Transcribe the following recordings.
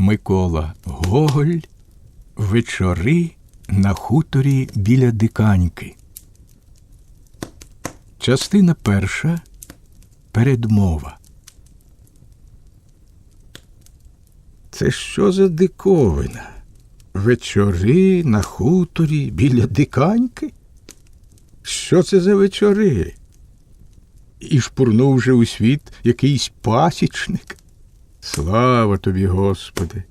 Микола Гоголь Вечори на хуторі біля диканьки. Частина перша Передмова. Це що за диковина? Вечори на хуторі біля диканьки? Що це за вечори? І шпурнув же у світ якийсь пасічник. Слава тобі, Господи!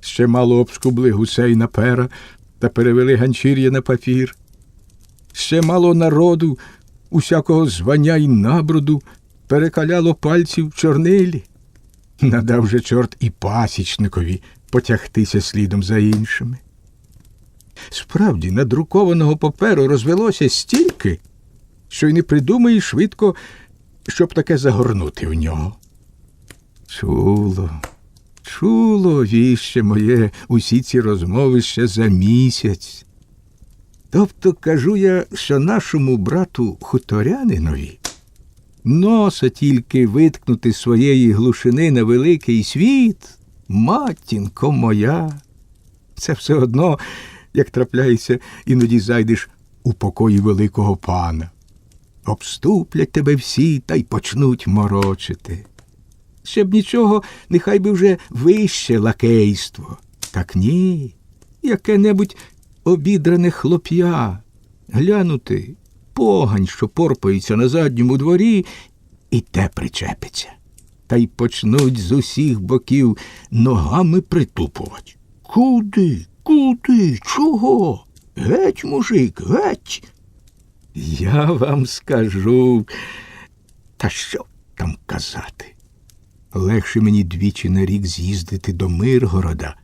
Ще мало обскубли гусей на пера та перевели ганчір'я на папір. Ще мало народу, усякого звання й наброду, перекаляло пальців в чорнилі. Надав же чорт і пасічникові потягтися слідом за іншими. Справді, надрукованого паперу розвелося стільки, що й не придумаєш швидко, щоб таке загорнути в нього. Чуло, чуло віще моє усі ці розмови ще за місяць. Тобто кажу я, що нашому брату хуторянинові носа тільки виткнути своєї глушини на великий світ, матінко моя. Це все одно, як трапляється, іноді зайдеш у покої великого пана. Обступлять тебе всі та й почнуть морочити. Ще б нічого, нехай би вже вище лакейство. Так ні, яке-небудь обідране хлоп'я, глянути, погань, що порпається на задньому дворі, і те причепиться. Та й почнуть з усіх боків ногами притупувати. Куди? Куди? Чого? Геть, мужик, геть. Я вам скажу. Та що там казати? Легше мені двічі на рік з'їздити до Миргорода,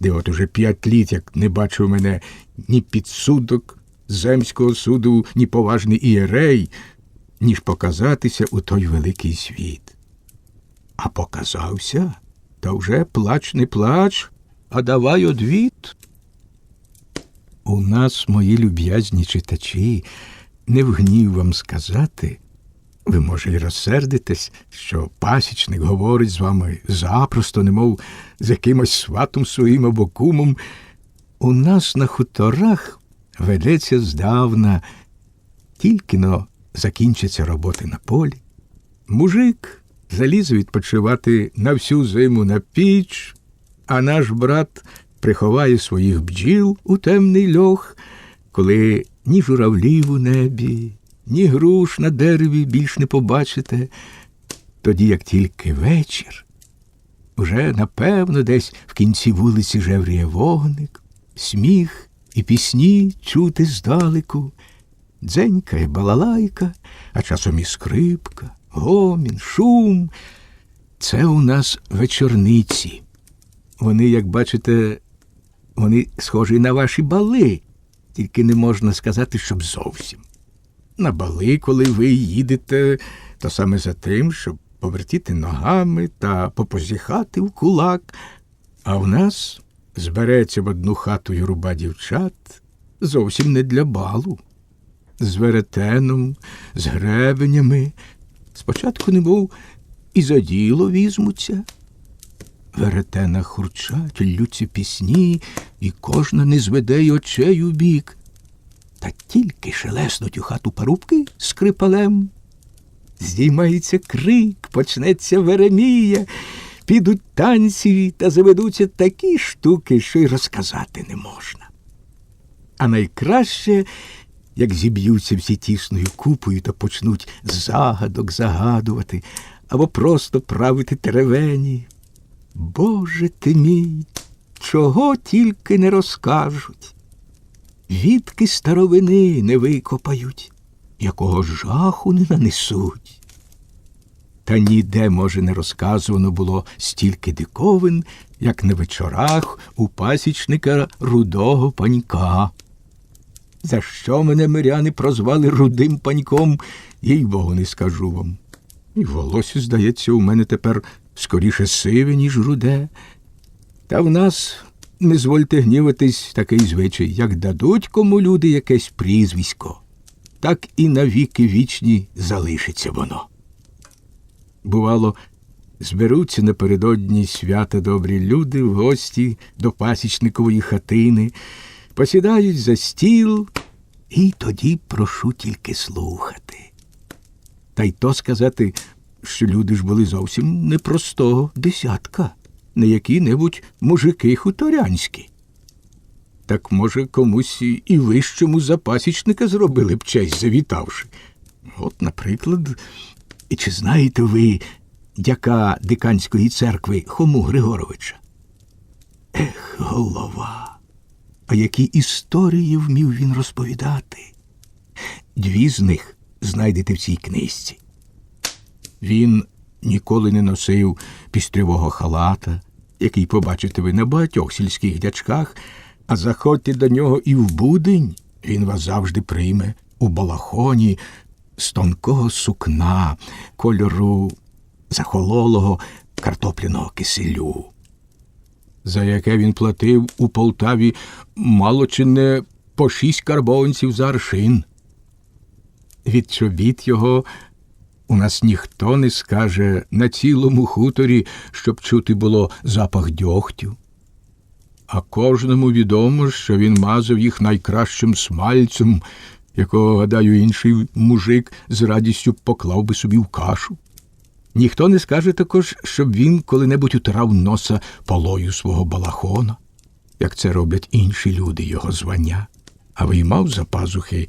де от уже п'ять літ, як не бачив мене ні підсудок земського суду, ні поважний ієрей, ніж показатися у той великий світ. А показався, та вже плач не плач, а давай одвіт. У нас, мої люб'язні читачі, не в гнів вам сказати, ви, може, й розсердитесь, що пасічник говорить з вами запросто, немов з якимось сватом своїм або кумом. У нас на хуторах ведеться здавна, тільки но закінчаться роботи на полі. Мужик заліз відпочивати на всю зиму на піч, а наш брат приховає своїх бджіл у темний льох, коли ні журавлів у небі, ні груш на дереві більш не побачите. Тоді, як тільки вечір, уже напевно десь в кінці вулиці жевріє вогник, сміх і пісні чути здалеку, дзенькає балалайка, а часом і скрипка, гомін, шум. Це у нас вечорниці. Вони, як бачите, вони схожі на ваші бали, тільки не можна сказати, щоб зовсім. На бали, коли ви їдете, то саме за тим, щоб повертіти ногами та попозіхати в кулак, а в нас збереться в одну хату юруба дівчат зовсім не для балу. З веретеном, з гребенями. Спочатку не був і за діло візьмуться. Веретена хурчать, ллються пісні, і кожна не зведе й очей у бік. Та тільки шелеснуть у хату парубки скрипалем. Здіймається крик, почнеться веремія, підуть танці та заведуться такі штуки, що й розказати не можна. А найкраще, як зіб'ються всі тісною купою та почнуть загадок загадувати або просто правити теревені. Боже ти мій, чого тільки не розкажуть. Відки старовини не викопають, якого жаху не нанесуть. Та ніде, може, не розказувано було стільки диковин, як на вечорах у пасічника рудого панька. За що мене миряни прозвали рудим паньком, їй богу не скажу вам. І волосся, здається, у мене тепер скоріше сиве, ніж руде. Та в нас, не звольте гніватись, такий звичай, як дадуть кому люди якесь прізвисько, так і навіки вічні залишиться воно. Бувало, Зберуться напередодні свята добрі люди в гості до пасічникової хатини, посідають за стіл, і тоді прошу тільки слухати. Та й то сказати, що люди ж були зовсім непростого десятка, не які-небудь мужики хуторянські. Так, може, комусь і- вищому запасічника зробили б честь, завітавши. От, наприклад, чи знаєте ви дяка диканської церкви Хому Григоровича? Ех, голова. А які історії вмів він розповідати? Дві з них знайдете в цій книжці. Він ніколи не носив пістрявого халата, який побачите ви на багатьох сільських дячках, а заходьте до нього і в будень, він вас завжди прийме у балахоні з тонкого сукна, кольору захололого картопляного киселю, за яке він платив у Полтаві мало чи не по шість карбованців за аршин. Від чобіт його у нас ніхто не скаже на цілому хуторі, щоб чути було запах дьогтю. А кожному відомо, що він мазав їх найкращим смальцем, якого, гадаю, інший мужик з радістю поклав би собі в кашу. Ніхто не скаже також, щоб він коли-небудь утирав носа полою свого балахона, як це роблять інші люди його звання, а виймав за пазухи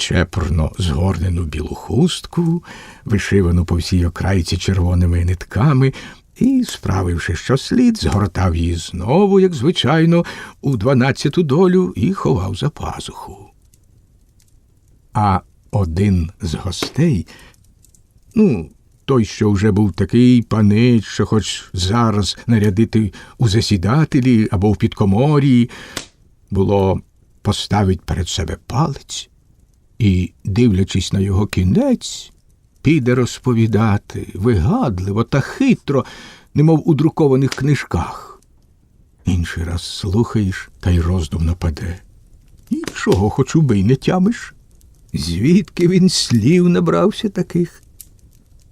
чепурно згорнену білу хустку, вишивану по всій окрайці червоними нитками, і, справивши що слід, згортав її знову, як звичайно, у дванадцяту долю і ховав за пазуху. А один з гостей, ну, той, що вже був такий панич, що хоч зараз нарядити у засідателі або в підкоморії, було поставить перед себе палець і, дивлячись на його кінець, піде розповідати вигадливо та хитро, немов у друкованих книжках. Інший раз слухаєш, та й роздум нападе. Нічого хоч убий не тямиш. Звідки він слів набрався таких?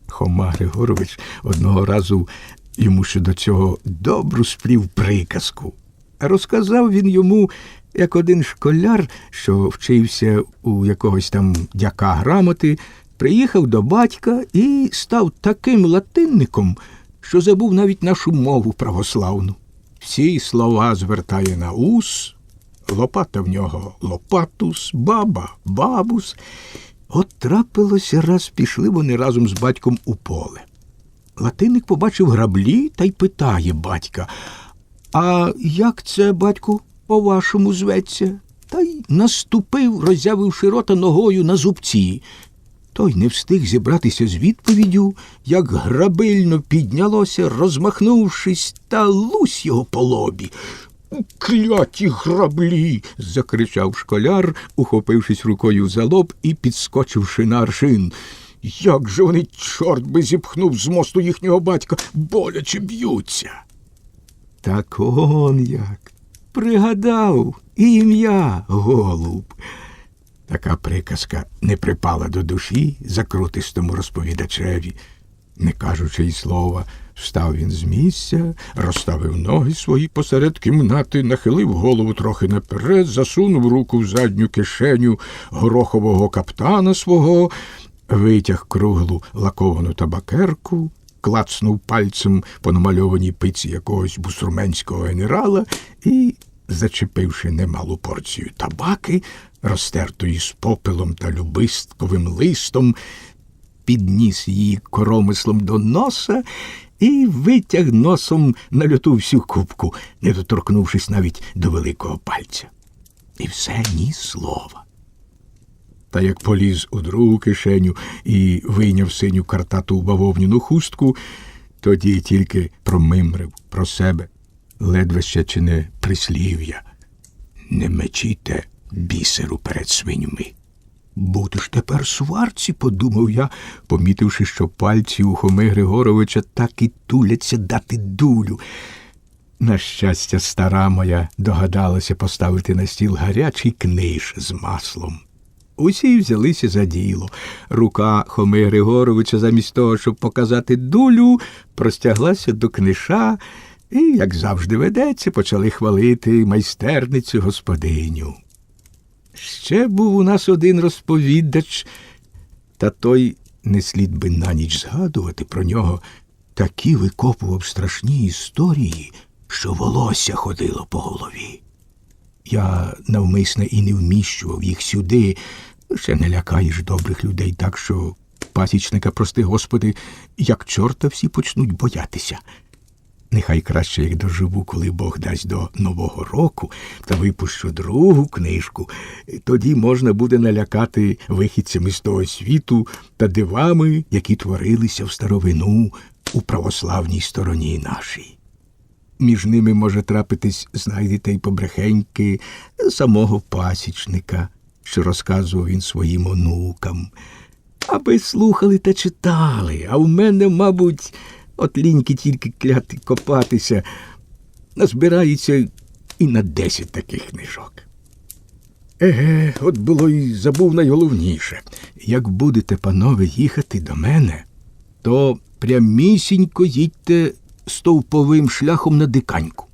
Хома Григорович одного разу йому щодо цього добру сплів приказку. Розказав він йому, як один школяр, що вчився у якогось там дяка грамоти, приїхав до батька і став таким латинником, що забув навіть нашу мову православну. Всі слова звертає на ус, лопата в нього лопатус, баба бабус. От трапилося раз пішли вони разом з батьком у поле. Латинник побачив граблі та й питає батька. А як це, батьку, по-вашому зветься? Та й наступив, роззявивши рота ногою на зубці. Той не встиг зібратися з відповіддю, як грабильно піднялося, розмахнувшись, та лусь його по лобі. Кляті граблі. закричав школяр, ухопившись рукою за лоб і підскочивши на аршин. Як же вони, чорт би зіпхнув з мосту їхнього батька, боляче б'ються. Так он як. Пригадав ім'я голуб. Така приказка не припала до душі закрутистому розповідачеві. Не кажучи й слова, встав він з місця, розставив ноги свої посеред кімнати, нахилив голову трохи наперед, засунув руку в задню кишеню горохового каптана свого, витяг круглу лаковану табакерку, клацнув пальцем по намальованій пиці якогось бусурменського генерала і, зачепивши немалу порцію табаки, розтертої з попелом та любистковим листом, підніс її коромислом до носа і витяг носом на люту всю кубку, не доторкнувшись навіть до великого пальця. І все ні слова. Та як поліз у другу кишеню і вийняв синю картату бавовняну хустку, тоді тільки промимрив про себе, ледве ще чи не прислів'я. Не мечіте бісеру перед свиньми. Будеш тепер сварці, подумав я, помітивши, що пальці у Хоми Григоровича так і туляться дати дулю. На щастя, стара моя догадалася поставити на стіл гарячий книж з маслом. Усі взялися за діло. Рука Хоми Григоровича, замість того, щоб показати дулю, простяглася до книша, і, як завжди ведеться, почали хвалити майстерницю господиню. Ще був у нас один розповідач, та той не слід би на ніч згадувати про нього. Такі викопував страшні історії, що волосся ходило по голові. Я навмисне і не вміщував їх сюди. Ще не лякаєш добрих людей так, що пасічника, прости господи, як чорта всі почнуть боятися. Нехай краще, як доживу, коли Бог дасть до Нового року, та випущу другу книжку, тоді можна буде налякати вихідцями з того світу та дивами, які творилися в старовину у православній стороні нашій. Між ними може трапитись, знайдете й побрехеньки самого пасічника, що розказував він своїм онукам. Аби слухали та читали, а в мене, мабуть, от ліньки тільки кляти копатися, назбирається і на десять таких книжок. Еге, от було й забув найголовніше. Як будете, панове, їхати до мене, то прямісінько їдьте стовповим шляхом на диканьку.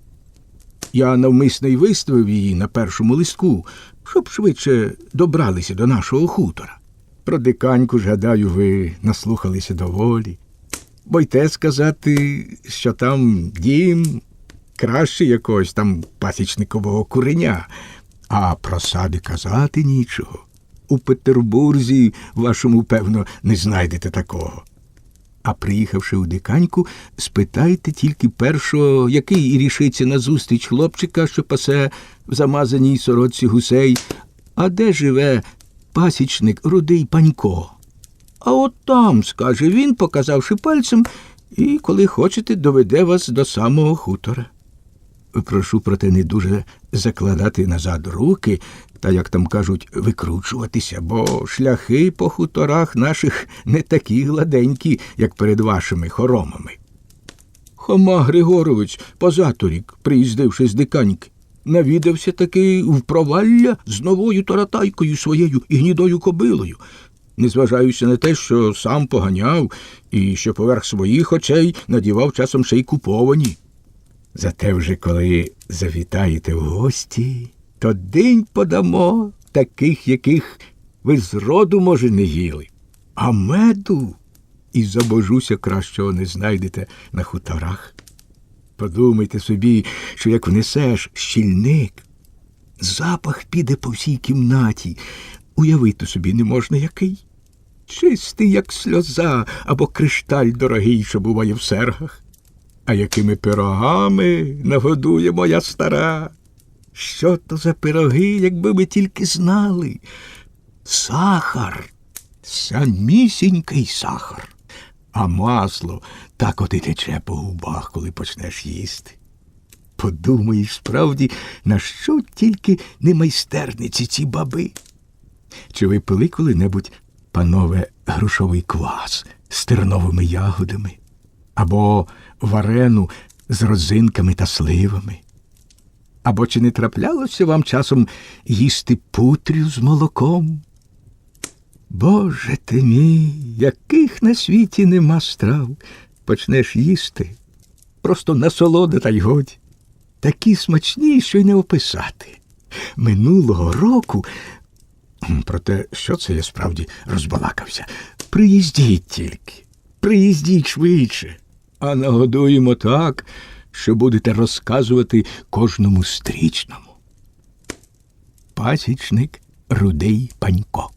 Я навмисно й виставив її на першому листку, щоб швидше добралися до нашого хутора. Про диканьку ж, гадаю, ви наслухалися доволі. Бойте сказати, що там дім краще якогось там пасічникового куреня, а про сади казати нічого. У Петербурзі вашому, певно, не знайдете такого. А приїхавши у диканьку, спитайте тільки першого, який і рішиться на зустріч хлопчика, що пасе в замазаній сорочці гусей, а де живе пасічник рудий панько. А от там, скаже він, показавши пальцем, і, коли хочете, доведе вас до самого хутора. Прошу, проте, не дуже закладати назад руки та, як там кажуть, викручуватися, бо шляхи по хуторах наших не такі гладенькі, як перед вашими хоромами. Хома Григорович позаторік, приїздивши з диканьки, навідався таки в провалля з новою таратайкою своєю і гнідою кобилою, незважаючи на те, що сам поганяв і що поверх своїх очей надівав часом ще й куповані. Зате вже коли завітаєте в гості, то день подамо таких, яких ви зроду, може, не їли, а меду і забожуся кращого не знайдете на хуторах. Подумайте собі, що як внесеш щільник, запах піде по всій кімнаті. Уявити собі не можна який. Чистий, як сльоза, або кришталь дорогий, що буває в сергах. А якими пирогами нагодує моя стара? Що то за пироги, якби ви тільки знали? Сахар, самісінький сахар, а масло так от і тече по губах, коли почнеш їсти. Подумаєш, справді, на що тільки не майстерниці ці баби? Чи ви пили коли-небудь, панове, грушовий квас з терновими ягодами? Або варену з розинками та сливами? Або чи не траплялося вам часом їсти путрю з молоком? Боже ти мій, яких на світі нема страв, почнеш їсти. Просто насолода та й годі. Такі смачні, що й не описати. Минулого року, проте, що це я справді розбалакався? Приїздіть тільки, приїздіть швидше, а нагодуємо так, що будете розказувати кожному стрічному. Пасічник Рудий Панько.